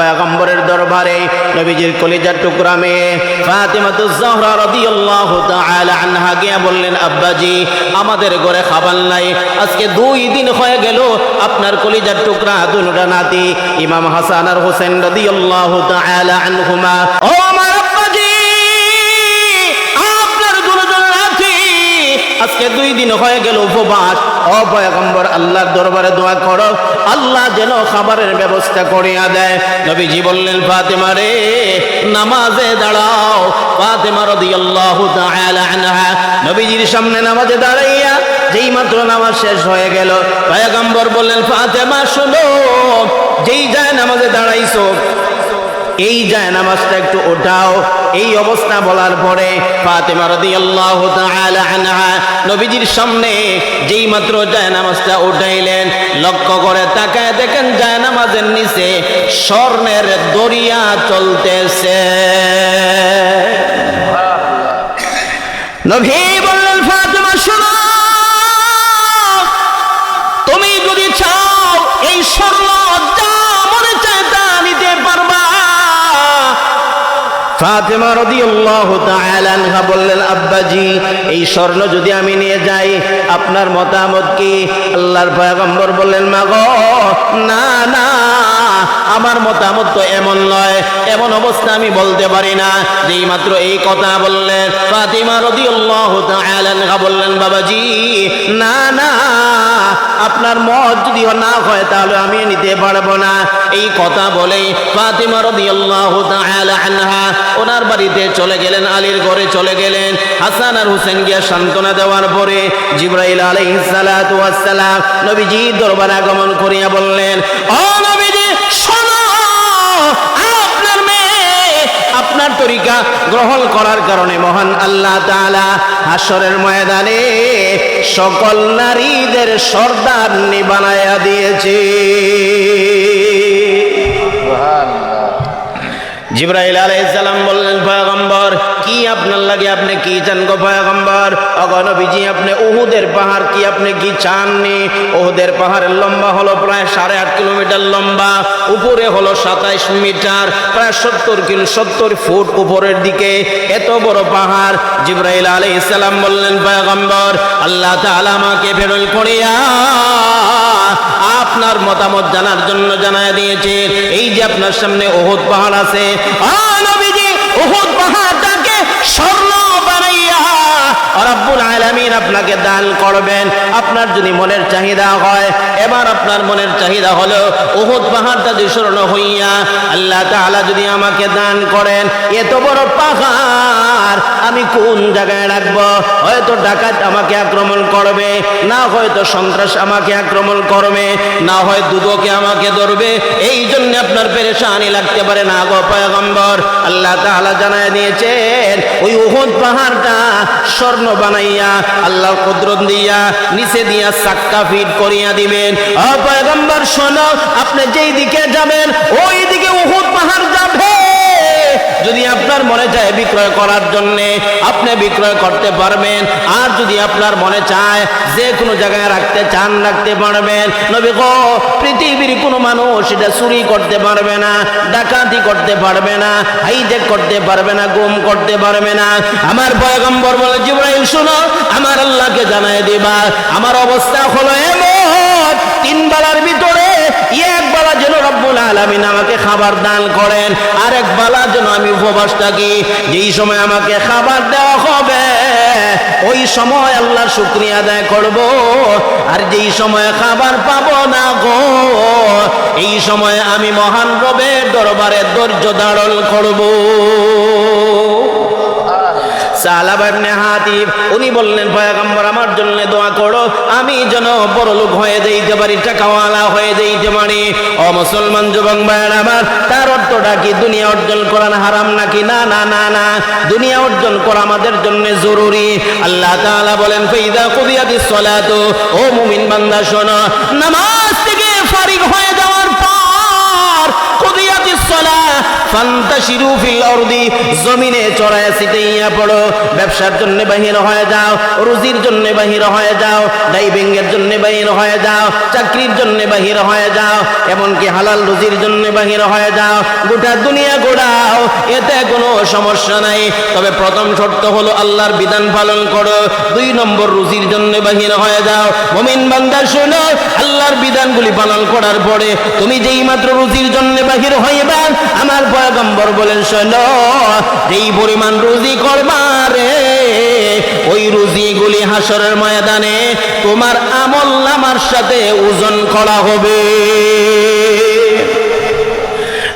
পয়গম্বরের দরবারে নবীজির কলিজার টুকরা মেয়ে ফাতিমাতুজ জাহরা রাদিয়াল্লাহু তাআলা আনহা গিয়া বললেন, আব্বাজি, আমাদের ঘরে খাবার নাই। আজকে দুই দিন হয়ে গেল, আপনার কলিজার টুকরা, দুটা নাতি, ইমাম হাসান আর হোসেন রাদিয়াল্লাহু তাআলা আনহুমা। ও আমার আব্বাজি, আপনার দুজন নাতি, আজকে দুই দিন হয়ে গেল, উপবাস। ও পয়গম্বর, আল্লাহর দরবারে দোয়া করো। আল্লাহ যেন খাবারের ব্যবস্থা করিয়া দেয়। নবীজি বললেন, ফাতেমা রে, নামাজে দাঁড়াও। ফাতেমা রাদিয়াল্লাহু তাআলা আনহা, নবীজির সামনে নামাজে দাঁড়াইয়া যেই মাত্র নামাজ শেষ হয়ে গেল, পয়গম্বর বললেন, ফাতেমা, শোনো, যেই যায় নামাজে দাঁড়াইছো, এই যায় নামাজটা একটু ওঠাও। এই অবস্থা বলার পরে ফাতেমা রাদিয়াল্লাহু তাআলা আনহা নবীজির সামনে যেই মাত্র জায়নামাজটা উঠাইলেন লক্ষ্য করে তাকায় দেখেন জায়নামাজের নিচে স্বর্ণের দরিয়া চলতেছে। নবী ফাতেমা রাদিয়াল্লাহু তাআলা আনহা বললেন, আব্বাজি, এই স্বর্ণ যদি আমি নিয়ে যাই, আপনার মতামত কি? আল্লাহর পয়গম্বর বললেন, মাগো, না না, আমার মতামত তো এমন নয়, এমন অবস্থা আমি বলতে পারি না। যেই মাত্র এই কথা বললেন, ফাতিমা রাদিয়াল্লাহু তাআলা আনহা বললেন, বাবাজি, না না আপনার মত যদি না হয়, তাহলে আমি নিতে পারব না। এই কথা বলে ফাতিমা রবি আল্লাহ ওনার বাড়িতে চলে গেলেন, আলীর ঘরে চলে গেলেন। হাসান আর হোসেন গিয়া সান্ত্বনা দেওয়ার পরে জিব্রাইল আলাইহিস সালাম নবীজি দরবার আগমন করিয়া বললেন তরিকা গ্রহণ করার কারণে মহান আল্লাহ তালা হাসরের ময়দানে সকল নারীদের সর্দার বানায়া দিয়েছে। জিব্রাইল আলাইহিস সালাম বললেন, পয়গম্বর, কি আপনার লাগে? আপনি কি চান গো পয়গম্বর? অগনবীজি আপনি উহুদের পাহাড় কি আপনি কি চাননি? উহুদের পাহাড়ের লম্বা হলো প্রায় সাড়ে আট কিলোমিটার লম্বা, উপরে হলো সাতাইশ মিটার, প্রায় সত্তর কিলো, সত্তর ফুট উপরের দিকে। এত বড় পাহাড়। জিব্রাইল আলাইহিস সালাম বললেন, পয়গম্বর, আল্লাহ তাআলা আমাকে ফেরল করিয়া আপনার মতামত জানার জন্য জানায় দিয়েছে। এই যে আপনার সামনে ওহুদ পাহাড় আছে ওহুদ পাহাড়টাকে স্বর্ণ বানাইয়া আপনাকে দান করবেন। আপনার যদি মনের চাহিদা হয়, এবার আপনার মনের চাহিদা হলো ওহুদ পাহাড়টা স্বর্ণ হইয়া আল্লাহ তাআলা যদি আমাকে দান করেন এত বড় পাহাড়, আমি কোন জায়গায় রাখব? হয়তো ডাকাত আমাকে আক্রমণ করবে, না হয়তো সন্ত্রাস আমাকে আক্রমণ করবে, না হয় দুদকে আমাকে ধরবে এই জন্য আপনার পেরেশানি লাগতে পারে না গো পয়গম্বর। আল্লাহ তাআলা জানায় দিয়েছেন, ওই উহুদ পাহাড়টা স্বর্ণ বানাইয়া আল্লাহর কুদরত দিয়া, নিচে দিয়া সাক্কা ফিট করিয়া দিবেন। অপয়গম্বর শোনো, আপনি যেই দিকে যাবেন, ওই দিকে উহুদ পাহাড় যাবে। যদি আপনার মনে চায় বিক্রয় করার জন্য আপনি বিক্রয় করতে পারবেন। আর যদি আপনার মনে চায় যে কোনো জায়গায় রাখতে চান, রাখতে পারবেন। নবী গো, পৃথিবীর কোনো মানুষ এটা চুরি করতে পারবে না, ডাকাতি করতে পারবে না হাইজেক করতে পারবে না, গুম করতে পারবে না। আমার পয়গম্বর বলে, জিব্রাইল, শুনো, আমার আল্লাহকে জানাই দিবা, আমার অবস্থা হলো এমন, তিন বেলার ভিতরে এক বেলা যেন রব্বুল আলামিন আমাকে খাবার দান করেন, আর এক বেলা যেন আমি উপবাস থাকি। যেই সময় আমাকে খাবার দেওয়া হবে, ওই সময় আল্লাহ শুক্রিয়া আদায় করব, আর যেই সময় খাবার পাবো না গো, এই সময় আমি মহান রবের দরবারে ধৈর্য ধারণ করব। উনি বললেন, পয়গম্বর, আমার জন্য দোয়া করো। আমি যেন বড় লোক হয়ে পারি, টাকাওয়ালা হয়ে পারি। মুসলমান যুবক ভাইয়ের আমার, তার অর্থটা কি দুনিয়া অর্জন করা হারাম নাকি? না না না না। দুনিয়া অর্জন করা আমাদের জন্য জরুরি। আল্লাহ তাআলা বলেন ফাইদা কুদিয়াতিস ও মুমিন বান্দা, শোনো, নামাজ ফান্তাশিরু ফিল আরদি জমিনে চড়ায় ছিটাইয়া পড়ো। ব্যবসার জন্য বাহির হয়ে যাও, রুজির জন্য বাহির হয়ে যাও এর জন্য বাহির হয়ে যাও, চাকরির জন্য বাহির হয়ে যাও, এমনকি হালাল রুজির জন্য বাহির হয়ে যাও। গোটা দুনিয়া গোড়াও, এতে কোনো সমস্যা নাই। তবে প্রথম শর্ত হলো আল্লাহর বিধান পালন করো। দুই নম্বর রুজির জন্য বাহির হয়ে যাও। মমিন বান্দা, শোনো, আল্লাহর বিধানগুলি পালন করার পরে তুমি যেই মাত্র রুজির জন্য বাহির হইবা, আমার পয়গম্বর বলেন, শোনো, যেই পরিমাণ রুজি করবা ওই রুজিগুলি হাসরের ময়দানে তোমার আমল নামার সাথে ওজন করা হবে।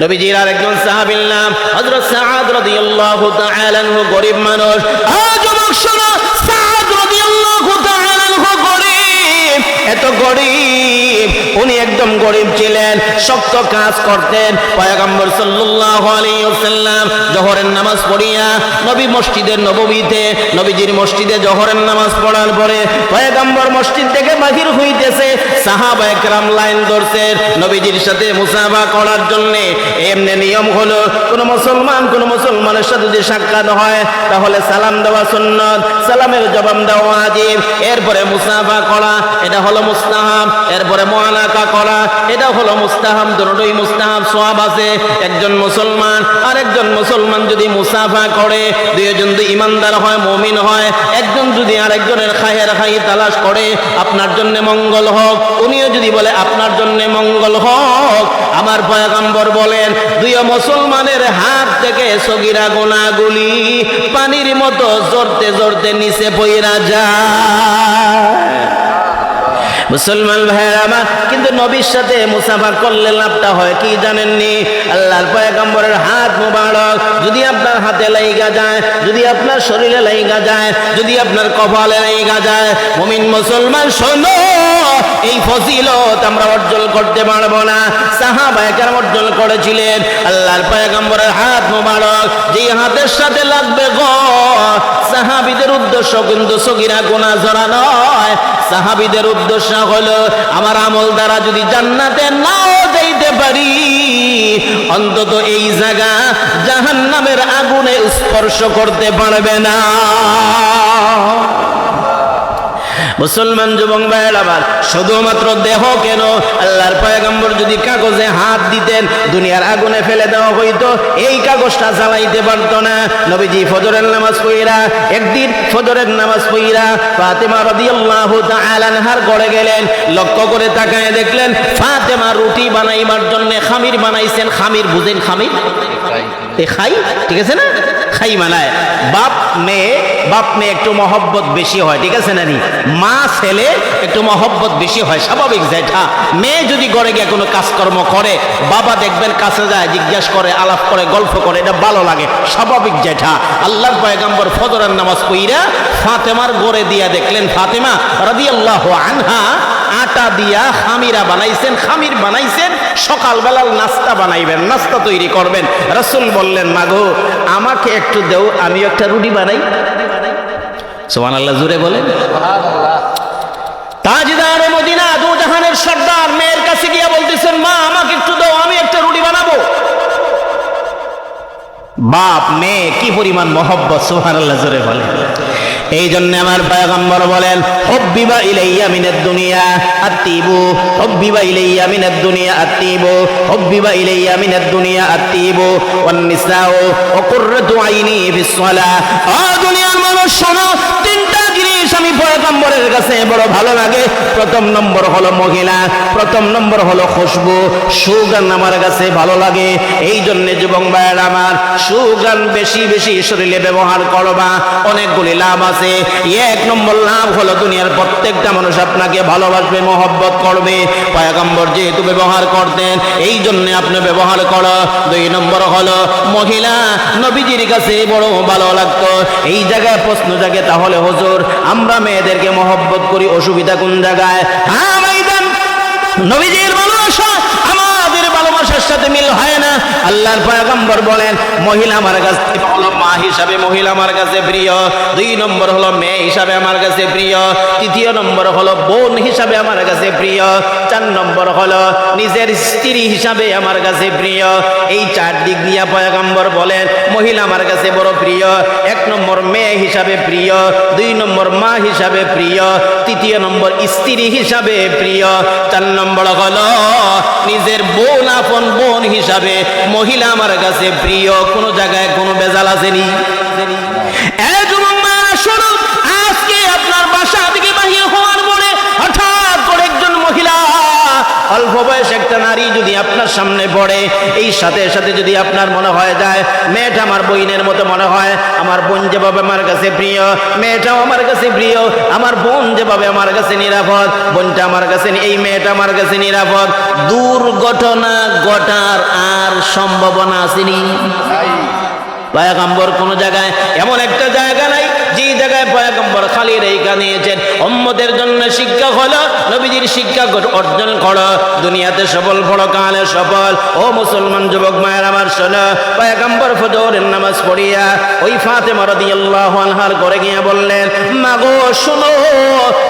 নবীজির আরেকজন সাহাবীর নাম গরিব মানুষ। আজ এত গরিব, উনি একদম গরিব ছিলেন, শক্ত কাজ করতেন। পয়গম্বর সাল্লাল্লাহু আলাইহি ওয়াসাল্লাম জোহরের নামাজ পড়িয়া নবী মসজিদের নববীতে, নবীজির মসজিদে জোহরের নামাজ পড়ার পরে পয়গম্বর মসজিদ থেকে বাহির হইতেছে, সাহাবা একরাম লাইন ধরছে নবীজির সাথে মুসাফা করার জন্য। এমনি নিয়ম হলো, কোন মুসলমান, কোন মুসলমানের সাথে যদি সাক্ষাৎ হয়, তাহলে সালাম দেওয়া সুন্নত, সালামের জবাব দেওয়া ওয়াজিব। এরপরে মুসাফা করা, এটা হলো মুস্তাহাব, এরপরে মুআনাকা করা, এটা হলো মুস্তাহাব, দুটোই মুস্তাহাব, সওয়াব আছে, একজন মুসলমান আর একজন মুসলমান যদি মুসাফা করে, দুইজন যদি ইমানদার হয়, মুমিন হয়, একজন যদি আরেকজনের খায়ের খাই তালাশ করে, আপনার জন্য মঙ্গল হোক, উনিও যদি বলে, আপনার জন্য মঙ্গল হোক আমার পয়গম্বর বলেন দুই মুসলমানের হাত থেকে সগিরা গোনাগুলি পানির মতো জড়তে জড়তে নিচে পইরা যায়। মুসলমান ভাইয়ের আমার কিন্তু নবীর সাথে মুসাফা করলে লাভটা হয় কি জানেননি? আল্লাহর পয়গম্বরের হাত মোবারক। যদি আপনার হাতে লাইগা যায়, যদি আপনার শরীরে লাইগা যায়, যদি আপনার কপালে লাইগা যায়, মুমিন মুসলমান শোনো। এই ফজিলত আমরা অর্জন করতে পারব না। সাহাবা একরাম অর্জন করেছিলেন। আল্লাহর পয়গম্বরের হাত মোবারক, যেই হাতের সাথে লাগবে গো, সাহাবিদের উদ্দেশ্য কিন্তু সগিরা গোনা জড়া নয়। সাহাবিদের উদ্দেশ্য হলো, আমার আমল দ্বারা যদি জান্নাতে নাও যাইতে পারি, অন্তত এই জায়গা জাহান্নামের আগুনে স্পর্শ করতে পারবে না। মুসলমান যুবক ভাইয়ের আবার, শুধুমাত্র দেহ কেন? আল্লাহর পয়গম্বর যদি কাগজে হাত দিতেন, দুনিয়ার আগুনে ফেলে দেওয়া হইতো, এই কাগজটা জ্বালাইতে পারতো না। নবীজি ফজরের নামাজ পইরা একদিন ফজরের নামাজ পইরা ফাতেমা রাদিয়াল্লাহু তাআলা আনহার গড়ে গেলেন, লক্ষ্য করে তাকায় দেখলেন, ফাতেমা রুটি বানাইবার জন্য খামির বানাইছেন। খামির বুঝেন খামির? খাই ঠিক আছে না? খাই বানায় বাপ মেয়ে বাপ মেয়ে একটু মহব্বত বেশি হয়, ঠিক আছে নানি? মা, ছেলে একটু মহব্বত বেশি হয়, স্বাভাবিক জেঠা মেয়ে যদি ঘরে গিয়ে কোনো কাজকর্ম করে, বাবা দেখবেন কাছে যায়, জিজ্ঞাসা করে, আলাপ করে, গল্প করে, এটা ভালো লাগে, স্বাভাবিক জেঠা আল্লাহর পয়গাম্বর ফজরের নামাজ কইরা ফাতেমার গড়ে দিয়া দেখলেন ফাতেমা রাদিয়াল্লাহু আনহা আটা দিয়া খামিরা বানাইছেন, খামির বানাইছেন সকালবেলার নাস্তা বানাইবেন, নাস্তা তৈরি করবেন। রসুল বললেন, মাগো, আমাকে একটু দেও আমি একটা রুটি বানাই। সোমান আল্লাহ জুড়ে বলেন। তাজদার মদিনা দু জাহানের সর্দার মেয়ের কাছে গিয়া বলতেছেন, মা, আমাকে একটু দাও, আমি একটা রুটি বানাবো। বাপ, মেয়ে, কি পরিমাণ মহব্বত সোহান আল্লাহ জোরে বলে এই জন্য আমার পায়গম্বর বলেন, হব্বিবা ইলাইয়া মিনাদ দুনিয়া আত্তিবু, হব্বিবা ইলাইয়া মিনাদ দুনিয়া আত্তিবু, হব্বিবা ইলাইয়া মিনাদ দুনিয়া আত্তিবু ওয়ান নিসাউ ওয়া কুররাতু আইনি সালাহ আ দুনিয়ার শোনো তিনটা জিনিস আমি পয়গম্বরের কাছে বড় ভালো লাগে। প্রথম নম্বর হলো মহিলা, প্রথম নম্বর হলো খুশবু, সুগান আমার কাছে ভালো লাগে। এই জন্য যুবক ভাইয়ের আমার, সুগান বেশি বেশি শরীরে ব্যবহার করবা, অনেকগুলি লাভ আছে। এক নম্বর লাভ হলো দুনিয়ার প্রত্যেকটা মানুষ আপনাকে ভালোবাসবে, মহব্বত করবে। পয়গম্বর যেহেতু ব্যবহার করতেন এই জন্য আপনি ব্যবহার করো। দুই নম্বর হলো মহিলা, নবীজির কাছে বড় ভালো লাগতো। এই জায়গায় প্রশ্ন জাগে তাহলে হজুর আমরা মেয়েদেরকে মহব্বত করি অসুবিধা কোন জায়গায়? হ্যাঁ নবীজির ভালোবাসা। সাথে মিল হয় না। আল্লাহর পয়গম্বর বলেন, মহিলা আমার কাছে ভালো মা হিসাবে মহিলা আমার কাছে প্রিয়। দুই নম্বর হলো মেয়ে হিসাবে আমার কাছে প্রিয়। তৃতীয় নম্বর হলো বোন হিসাবে আমার কাছে প্রিয়। চার নম্বর হলো নিজের স্ত্রী হিসাবে আমার কাছে প্রিয়। এই চার দিক দিয়া পয়গম্বর বলেন, মহিলা আমার কাছে বড় প্রিয়। এক নম্বর মেয়ে হিসাবে প্রিয়, দুই নম্বর মা হিসাবে প্রিয়, তৃতীয় নম্বর স্ত্রী হিসাবে প্রিয়। চার নম্বর হলো নিজের বোন আপন বোন হিসাবে মহিলা আমার কাছে প্রিয় কোনো জায়গায় কোনো বেজাল আসেনি এ যুবক মায়েরা শুনুন, আজকে আপনার বাসা থেকে বাহির হওয়ার পরে হঠাৎ করে একজন মহিলা অল্প বয়স একটা নারী যদি আপনার সামনে পড়ে এই সাথে সাথে যদি আপনার মনে হয় যায় মেয়েটা আমার বইনের মতো মনে হয় আমার বোন যেভাবে আমার কাছে প্রিয় মেয়েটাও আমার কাছে প্রিয় আমার বোন যেভাবে আমার কাছে নিরাপদ বোনটা আমার কাছে এই মেয়েটা আমার কাছে নিরাপদ। দুর্ঘটনা ঘটার আর সম্ভাবনা আসেনি। পয়গম্বর কোন জায়গায় এমন একটা জায়গা নাই পয়গম্বর অম্মদের জন্য শিক্ষা হলো নবীজির শিক্ষা অর্জন করো। দুনিয়াতে সফল কালে সফল। ও মুসলমান যুবক মায়ের আমার শোনো, পয়গম্বর ফজরের নামাজ পড়িয়া ওই রাদিয়াল্লাহু আনহার করে গিয়ে বললেন শোনো,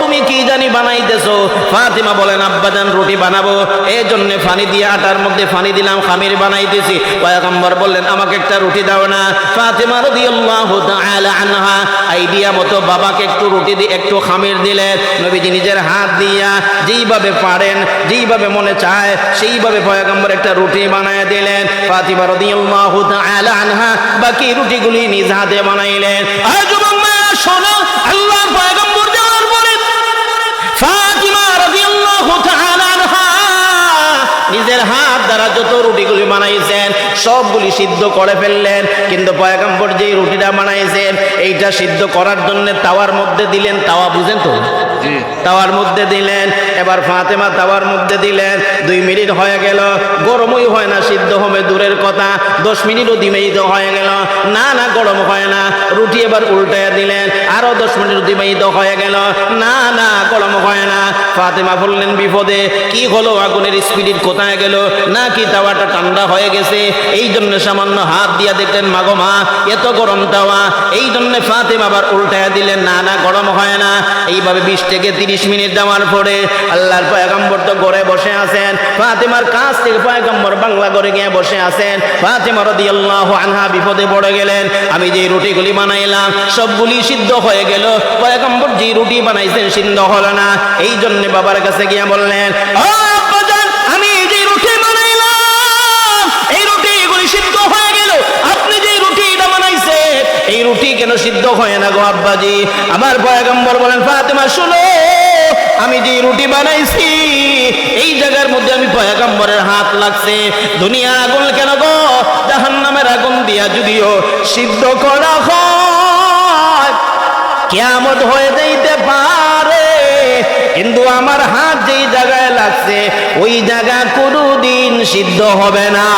তুমি কি জানি বানাইতেছো? ফাতেমা বলেন আব্বাজান রুটি বানাবো। এই জন্য ফানি দিয়ে আটার মধ্যে ফানি দিলাম, খামির বানাইতেছি। পয়গম্বর বললেন, আমাকে একটা রুটি দাও না। ফাতেমা রাদিয়াল্লাহু তাআলা আনহা আইডিয়া মতো বাবাকে একটু রুটি দিয়ে একটু খামির দিলেন। নবীজি নিজের হাত দিয়া যেইভাবে পারেন, যেইভাবে মনে চায়, সেইভাবে পয়গম্বর একটা রুটি বানায় দিলেন। ফাতিমা রাদিয়াল্লাহু তাআলা আনহা বাকি রুটিগুলি নিজ হাতে বানাইলেন। শোনো পয়গম্বর যাওয়ার পরে ফাতিমা রাদিয়াল্লাহু তাআলা আনহা নিজের হাত দ্বারা যত রুটিগুলি বানাইছেন সবগুলি সিদ্ধ করে ফেললেন। কিন্তু পয়গম্বর যেই রুটিটা বানাইছেন এইটা সিদ্ধ করার জন্য তাওয়ার মধ্যে দিলেন তাওয়া বুঝেন তো? তাওয়ার মধ্যে দিলেন এবার ফাতেমা তাওয়ার মধ্যে দিলেন দুই মিনিট হয়ে গেল গরমই হয় না সিদ্ধ হবে দূরের কথা দশ মিনিটও দিমেই তো হয়ে গেল। না না গরম হয় না রুটি এবার উল্টাইয়া দিলেন আরও দশ মিনিট অতিবাহিত হয়ে গেল। না না গরম হয় না। ফাতেমা বললেন, বিপদে কি হলো? আগুনের স্পিরিট কোথায় গেল? নাকি তাওয়াটা ঠান্ডা হয়ে গেছে? এই জন্য সামান্য হাত দিয়া দেখলেন, মাগো মা, এত গরম তাওয়া। এই জন্য ফাতেমা আবার উল্টাইয়া দিলেন, না না, গরম হয় না। এইভাবে বিশ থেকে তিরিশ মিনিট দেওয়ার পরে আল্লাহর পয়গম্বর তো ঘরে বসে আছেন। ফাতেমার কাছ থেকে পয়গম্বর বাংলা ঘরে গিয়ে বসে আছেন। ফাতেমা রাদিয়াল্লাহু আনহা বিপদে পড়ে গেলেন। আমি যে রুটিগুলি বানাইলাম, সবগুলি সিদ্ধ হয়ে গেল। পয়গম্বর যে রুটি বানাইছেন সিদ্ধ হলো না। এই জন্য বাবার কাছে গিয়ে বললেন এই রুটি কেন সিদ্ধ হয় না গো আব্বাজি? আমার পয়গম্বর বলেন, ফাতেমা, শুনো, আমি যে রুটি বানাইছি, এই জায়গার মধ্যে আমি পয়গম্বরের হাত লাগছে। দুনিয়ার আগুন কেন গো? জাহান্নামের আগুন দিয়া যদিও সিদ্ধ করা হয় কেয়ামত হয়ে যাইতে পারে। কিন্তু আমার হাত যেই জায়গায় লাগছে, ওই জায়গা কোনোদিন সিদ্ধ হবে না।